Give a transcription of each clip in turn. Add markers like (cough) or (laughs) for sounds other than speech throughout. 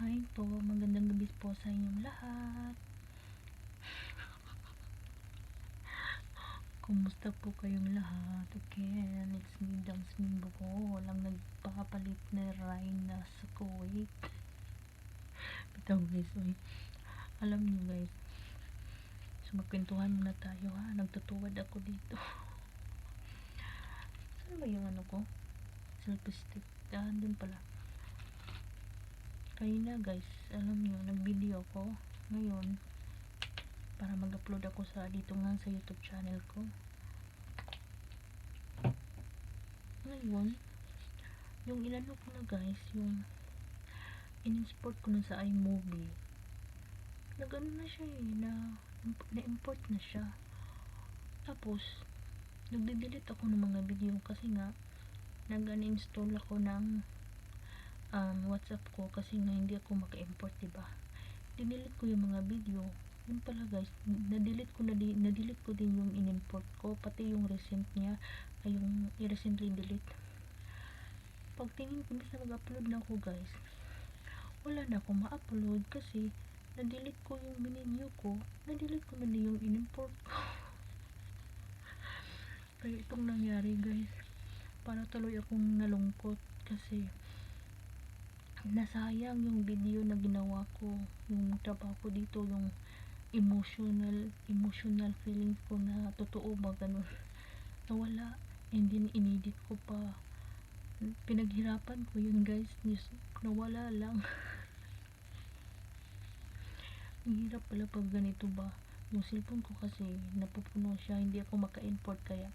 Hi po, magandang gabi po sa inyong lahat. Kumusta po kayong lahat? Again, it's me, Dams Mimbuko. Walang nagpapalit na Rhina sa Kuwait. Ito guys, uy. Alam niyo guys, so magkwentuhan muna tayo ha. Nagtutuwad ako dito. Saan ba yung ano ko? Selfie stick. Ah, dun pala. Kanina guys, alam nyo, nag-video ko ngayon para mag-upload ako sa dito nga sa YouTube channel ko. Ngayon, yung inano ko na guys, yung in-import ko na sa iMovie. Nag-ano na siya eh, na, na-import na siya. Tapos, nagde-delete ako ng mga video kasi nga, nag-uninstall ako ng um, WhatsApp ko kasi nga hindi ako maka-import, diba? Dinilit ko yung mga video. Yun pala guys, na-delete ko na na-delete ko din yung in-import ko, pati yung recent niya, ay yung i-recently delete. Pagtingin ko, bis na mag-upload na ako guys, wala na ako ma-upload kasi na-delete ko yung menu ko, na-delete ko na din yung in-import ko. (laughs) Kaya itong nangyari guys, para tuloy akong nalungkot kasi nasayang yung video na ginawa ko yung trabaho ko dito yung emotional emotional feelings ko na totoo ba ganun? (laughs) Nawala. And then inedit ko pa. Pinaghirapan ko yun guys. Just, nawala lang. (laughs) Ang hirap pala pag ganito ba? Yung cellphone ko kasi napupuno siya. Hindi ako maka-import kaya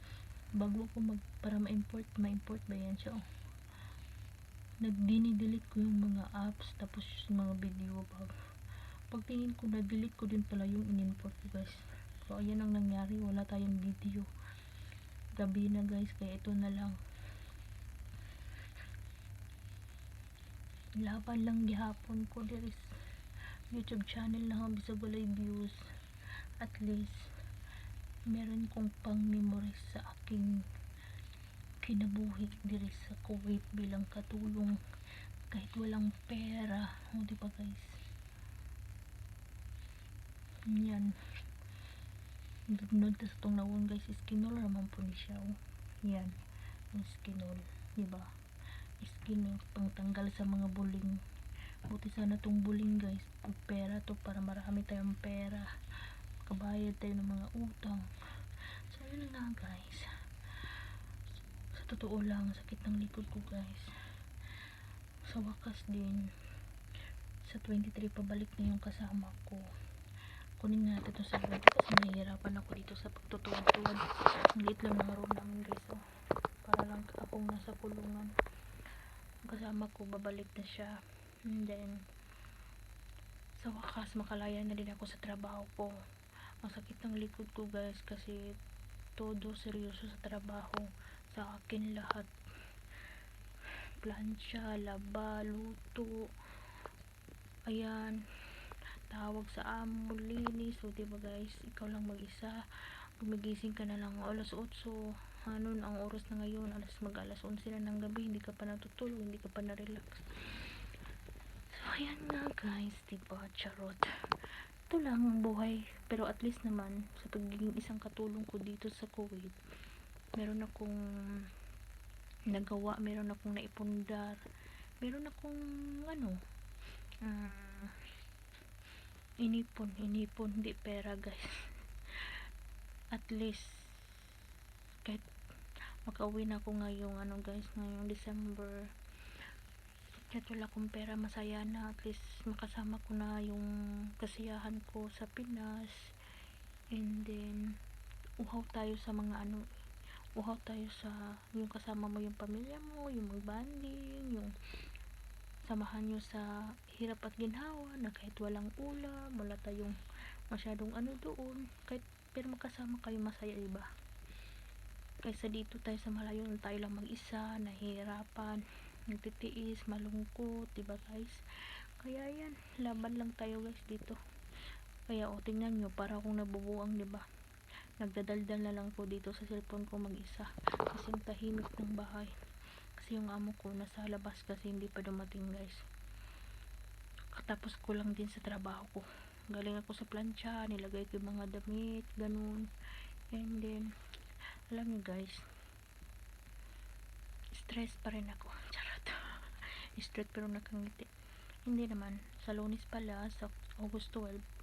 bago ako mag para ma-import ma-import ba yan siya? Oh nagdini-delete ko yung mga apps tapos yung mga video pag pagtingin ko na-delete ko din pala yung in-import guys. So ayan ang nangyari. Wala tayong video. Gabi na guys. Kaya ito na lang. Laban lang gihapon ko there is youtube channel na ha bisag walay views. At least meron kong pang memories sa aking kinabuhi diri sa Kuwait bilang katulong kahit walang pera. O di ba guys? Yan. Nagnood tas itong nawon guys. Skinol raman po ni siya oh. yan. Yung skinol di ba? Skinol pang tanggal sa mga buling. Buti sana tong buling guys. Pag pera to para marami tayong pera. Kabayad tayo ng mga utang. So yun na guys totoo lang sakit ng likod ko guys. Sa wakas din sa 23 pabalik na yung kasama ko. Kunin natin ito sa grade kasi nahihirapan ako dito sa pagtutuwad-tuwad ang liit lang ng room namin guys oh. para lang akong nasa kulungan. Kasama ko babalik na siya. And then sa wakas makalaya na din ako sa trabaho ko. Ang sakit ng likod ko guys kasi todo seryoso sa trabaho sa akin lahat. Plancha, laba, luto. Ayan. Tawag sa amo, linis. So diba guys, ikaw lang mag-isa. Gumigising ka na lang alas 8 ano ang oras na ngayon alas mag alas 11 na ng gabi. Hindi ka pa natutulog hindi ka pa na-relax. So ayan nga guys. Diba charot? Ito lang ang buhay. Pero at least naman sa pagiging isang katulong ko dito sa Kuwait meron akong nagawa meron akong naipundar meron akong ano uh, inipon inipon hindi pera guys. (laughs) At least kahit makauwi na ako ngayong ano guys ngayong December kahit wala akong pera masaya na. At least makasama ko na yung kasiyahan ko sa Pinas. And then uhaw tayo sa mga ano uhaw tayo sa yung kasama mo yung pamilya mo yung magbanding yung samahan nyo sa hirap at ginhawa na kahit walang ulam wala tayong masyadong ano doon kahit pero makasama kayo masaya diba kaysa dito tayo sa malayo na tayo lang mag isa nahihirapan nagtitiis malungkot diba guys? Kaya yan laban lang tayo guys dito. Kaya o tingnan nyo para akong nabubuang diba nagdadaldal na lang po dito sa cellphone ko mag-isa kasi ang tahimik ng bahay. Kasi yung amo ko nasa labas kasi hindi pa dumating guys. Katapos ko lang din sa trabaho ko. Galing ako sa plancha nilagay ko yung mga damit ganun. And then alam niyo guys stress pa rin ako. (laughs) Charot. Stress pero nakangiti. Hindi naman. Sa lunes pala sa August 12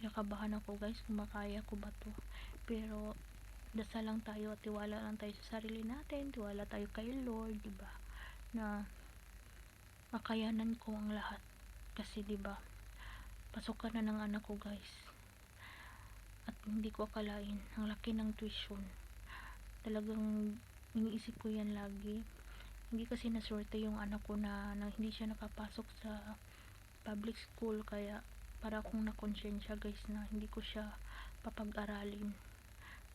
kinakabahan ako guys. Kung makaya ko ba to. Pero dasal lang tayo at tiwala lang tayo sa sarili natin. Tiwala tayo kay Lord di ba? Na makayanan ko ang lahat. Kasi 'di ba? Pasukan na ng anak ko guys. At hindi ko akalain. Ang laki ng tuition. Talagang iniisip ko yan lagi. Hindi kasi naswerte yung anak ko na, na hindi siya nakapasok sa public school. Kaya para akong nakonsensya guys na hindi ko siya papag-aralin.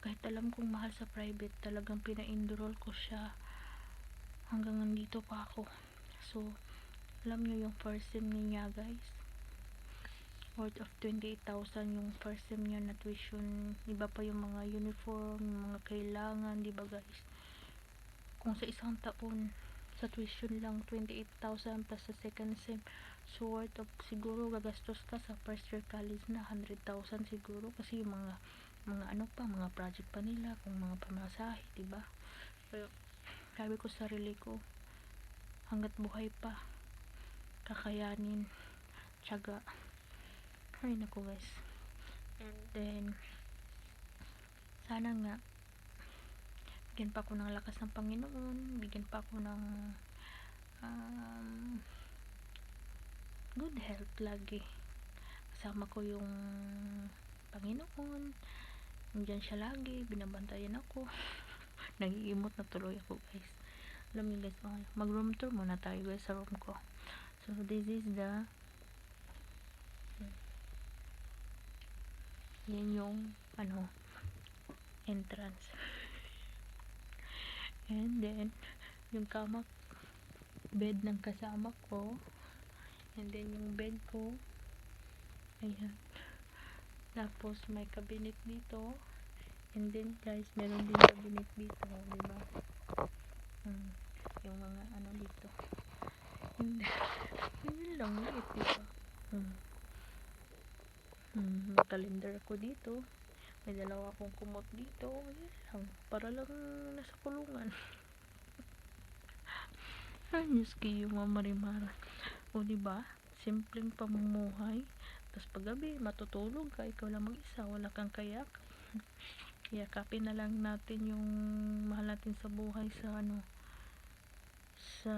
Kahit alam kong mahal sa private talagang pina-enroll ko siya. Hanggang nandito pa ako. So alam nyo yung first sem niya guys. Worth of 28,000 yung first sem niya na tuition. Iba pa yung mga uniform yung mga kailangan di ba guys? Kung sa isang taon sa tuition lang 28,000 plus sa second sem so worth of siguro gagastos ka sa first year college na 100,000 siguro kasi yung mga mga ano pa mga project pa nila kung mga pamasahe di ba? Pero sabi ko sa sarili ko hanggat buhay pa kakayanin tiyaga. Ay naku guys. And then sana nga bigyan pa ako ng lakas ng Panginoon bigyan pa ako ng um, good health lagi. Kasama ko yung Panginoon. Nandyan siya lagi binabantayan ako. (laughs) Nag-iimot na tuloy ako guys. Alam niyo guys okay. mag room tour muna tayo guys sa room ko. So this is the yan yung ano entrance. (laughs) And then yung kama bed ng kasama ko and then yung bed ko. Ayan. Tapos may cabinet dito. And then guys meron din cabinet dito diba hmm, yung mga ano dito. And yun lang liit diba hmm. Hmm, calendar ako dito. May dalawa akong kumot dito. Yun lang. Para lang nasa kulungan. (laughs) Ay ko yung mga o diba simpleng pamumuhay. Tapos paggabi matutulog ka ikaw lang mag-isa wala kang kayak. (laughs) Yakapin na lang natin yung mahal natin sa buhay sa ano sa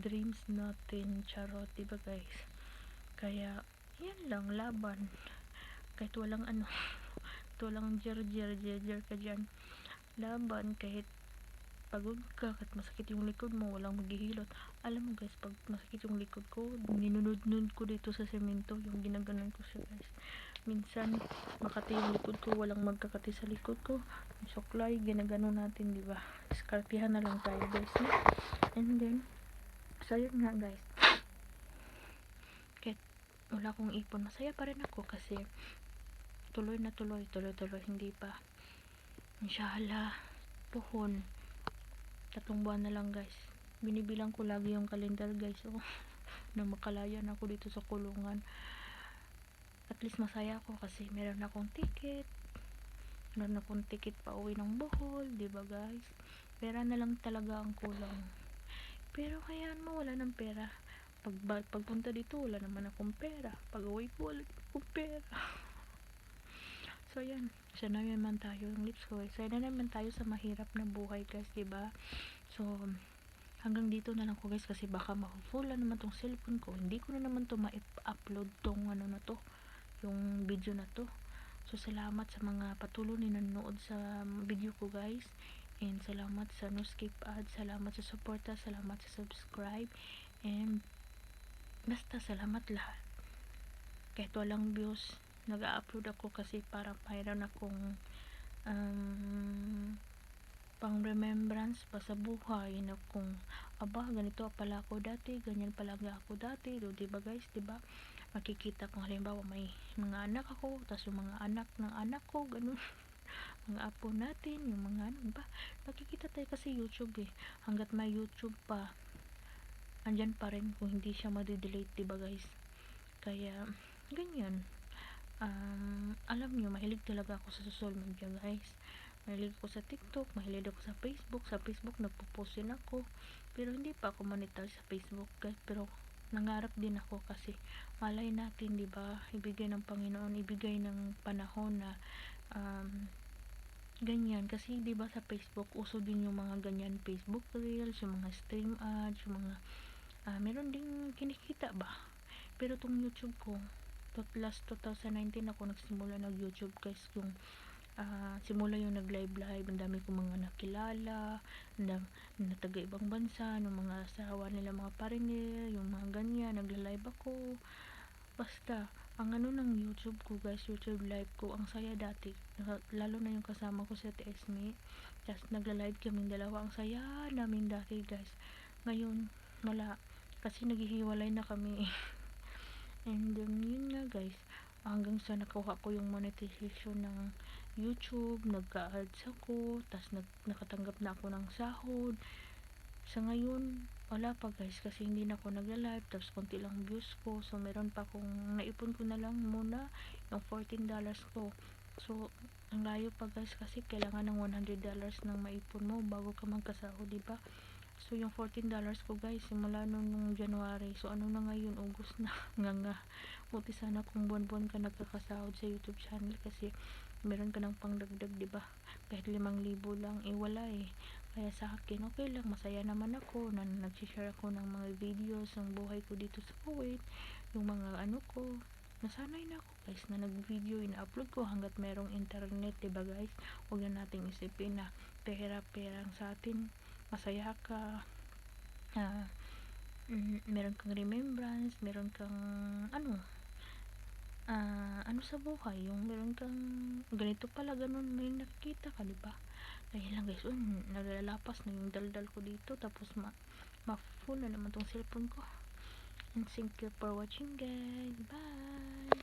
dreams natin charot diba guys? Kaya yan lang laban. Kahit walang ano (laughs) walang jer jer jer jer ka dyan laban kahit pagod ka kahit masakit yung likod mo walang maghihilot. Alam mo guys pag masakit yung likod ko ninunod-nunod ko dito sa semento yung ginaganon ko siya guys. Minsan makati yung likod ko walang magkakati sa likod ko. Suklay ginagano natin di ba? Diskartihan na lang tayo guys and then so yun nga guys. Kahit wala akong ipon masaya pa rin ako kasi tuloy na tuloy tuloy tuloy. Hindi pa. Inshallah puhon tatlong buwan na lang guys. Binibilang ko lagi yung kalendar guys. Oh, (laughs) na makalaya na ako dito sa kulungan. At least masaya ako kasi meron akong ticket. Meron akong ticket pa uwi ng Bohol ba guys? Pera na lang talaga ang kulang. Pero kayaan mo wala ng pera. Pag, pagpunta dito wala naman akong pera. Pag uwi ko wala akong pera (laughs) so yan. Sana naman tayo. Ng lips ko sana naman tayo sa mahirap na buhay guys diba so hanggang dito na lang ko guys kasi baka ma-full naman tong cellphone ko. Hindi ko na naman to ma-upload tong ano na to yung video na to. So salamat sa mga patuloy na nanonood sa video ko guys. And salamat sa no skip ad salamat sa suporta. Salamat sa subscribe. And basta salamat lahat. Kahit walang views nag-upload ako kasi para mayroon akong um, pang remembrance pa sa buhay na kung aba ganito pala ako dati ganyan pala ako dati. Do di ba guys? Di ba? Makikita kung halimbawa may mga anak ako tapos yung mga anak ng anak ko ganun. (laughs) Mga apo natin yung mga ano ba? Nakikita tayo kasi youtube eh. Hanggat may youtube pa andyan pa rin kung hindi siya madidelete diba guys? Kaya ganyan um, alam nyo mahilig talaga ako sa social media guys. Mahilig ako sa tiktok mahilig ako sa facebook. Sa facebook nagpo-post din ako. Pero hindi pa ako monetize sa facebook guys. Pero nangarap din ako kasi malay natin di ba? Ibigay ng Panginoon ibigay ng panahon na um, ganyan. Kasi 'di ba sa Facebook uso din yung mga ganyan. Facebook Reels, yung mga stream ads, yung mga uh, meron ding kinikita ba. Pero tong YouTube ko, last 2019 ako nagsimula nag YouTube guys yung uh, simula yung nag live live ang dami kong mga nakilala na, na taga ibang bansa ng mga asawa nila mga parinir yung mga ganyan nagla live ako basta ang ano ng YouTube ko guys, YouTube live ko, ang saya dati. Lalo na yung kasama ko sa TSME. Tapos nagla-live kaming dalawa. Ang saya namin dati guys. Ngayon, wala. Kasi naghihiwalay na kami. (laughs) And um, yun nga guys. Hanggang sa nakuha ko yung monetization ng YouTube, nagka-ads ako, tapos nag nakatanggap na ako ng sahod. Sa ngayon, wala pa guys kasi hindi na ako nagla-live tapos konti lang views ko so meron pa akong naipon ko na lang muna yung 14 dollars ko so ang layo pa guys kasi kailangan ng 100 dollars nang maipon mo bago ka magkasahod di ba so yung 14 dollars ko guys simula nung, nung January. So ano na ngayon? August na. (laughs) Nga nga. Buti sana kung buwan-buwan ka nagkakasahod sa YouTube channel kasi meron ka ng pangdagdag di ba? Kahit 5,000 lang eh wala eh. Kaya sa akin okay lang. Masaya naman ako na nagsishare ako ng mga videos ng buhay ko dito sa Kuwait. Yung mga ano ko nasanay na ako guys na nag video ina-upload ko hanggat merong internet diba guys? Huwag na nating isipin na pera pera sa atin masaya ka. Uh, meron kang remembrance meron kang ano uh, ano sa buhay yung meron kang ganito pala ganun may nakikita ka diba ayun lang guys un, naglalapas na yung daldal ko dito tapos ma, ma full na naman tong cellphone ko. And thank you for watching guys. Bye